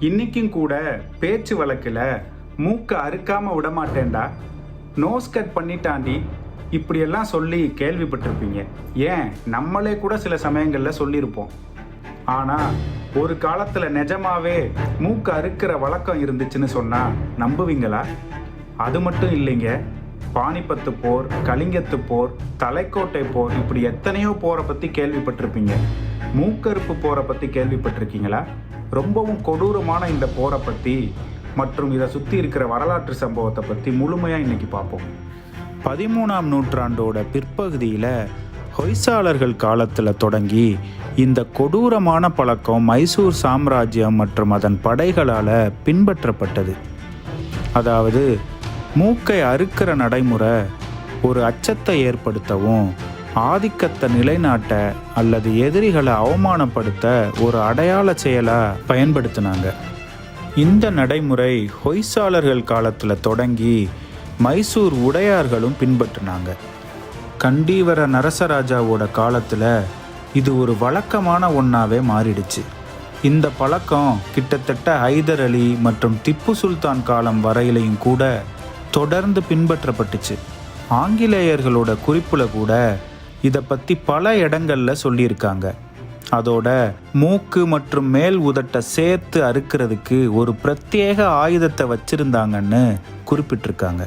இன்னைக்கும் கூட பேச்சு வழக்கில் மூக்க அறுக்காம விட மாட்டேன்டா நோஸ் கட் பண்ணிட்டாண்டி. இப்படியெல்லாம் சொல்லி கேள்விப்பட்டிருப்பீங்க. ஏன்? நம்மளே கூட சில சமயங்களில் சொல்லியிருப்போம். ஆனால் ஒரு காலத்தில் நிஜமாவே மூக்கு அறுக்கிற வழக்கம் இருந்துச்சுன்னு சொன்னால் நம்புவீங்களா? அது மட்டும் இல்லைங்க. பானிபத்து போர் கலிங்கத்து போர் தலைக்கோட்டை போர் இப்படி எத்தனையோ போரை பற்றி கேள்விப்பட்டிருப்பீங்க. மூக்கறுப்பு போரை பற்றி கேள்விப்பட்டிருக்கீங்களா? ரொம்பவும் கொடூரமான இந்த போரை பற்றி மற்றும் இதை சுற்றி இருக்கிற வரலாற்று சம்பவத்தை பற்றி முழுமையாக இன்னைக்கு பார்ப்போம். பதிமூணாம் நூற்றாண்டோட பிற்பகுதியில் ஹொய்சாளர்கள் காலத்தில் தொடங்கி இந்த கொடூரமான பழக்கம் மைசூர் சாம்ராஜ்யம் மற்றும் அதன் படைகளால் பின்பற்றப்பட்டது. அதாவது மூக்கை அறுக்கிற நடைமுறை ஒரு அச்சத்தை ஏற்படுத்தவும் ஆதிக்கத்தை நிலைநாட்ட அல்லது எதிரிகளை அவமானப்படுத்த ஒரு அடையாள செயலாக பயன்படுத்தினாங்க. இந்த நடைமுறை ஹொய்சாளர்கள் காலத்தில் தொடங்கி மைசூர் உடையார்களும் பின்பற்றினாங்க. கண்டீவர நரசராஜாவோட காலத்தில் இது ஒரு வழக்கமான ஒன்றாவே மாறிடுச்சு. இந்த பழக்கம் கிட்டத்தட்ட ஹைதர் அலி மற்றும் திப்பு சுல்தான் காலம் வரையிலையும் கூட தொடர்ந்து பின்பற்றப்பட்டுச்சு. ஆங்கிலேயர்களோட குறிப்பில் கூட இதை பற்றி பல இடங்களில் சொல்லியிருக்காங்க. அதோட மூக்கு மற்றும் மேல் உதட்டை சேர்த்து அறுக்கிறதுக்கு ஒரு பிரத்யேக ஆயுதத்தை வச்சிருந்தாங்கன்னு குறிப்பிட்டிருக்காங்க.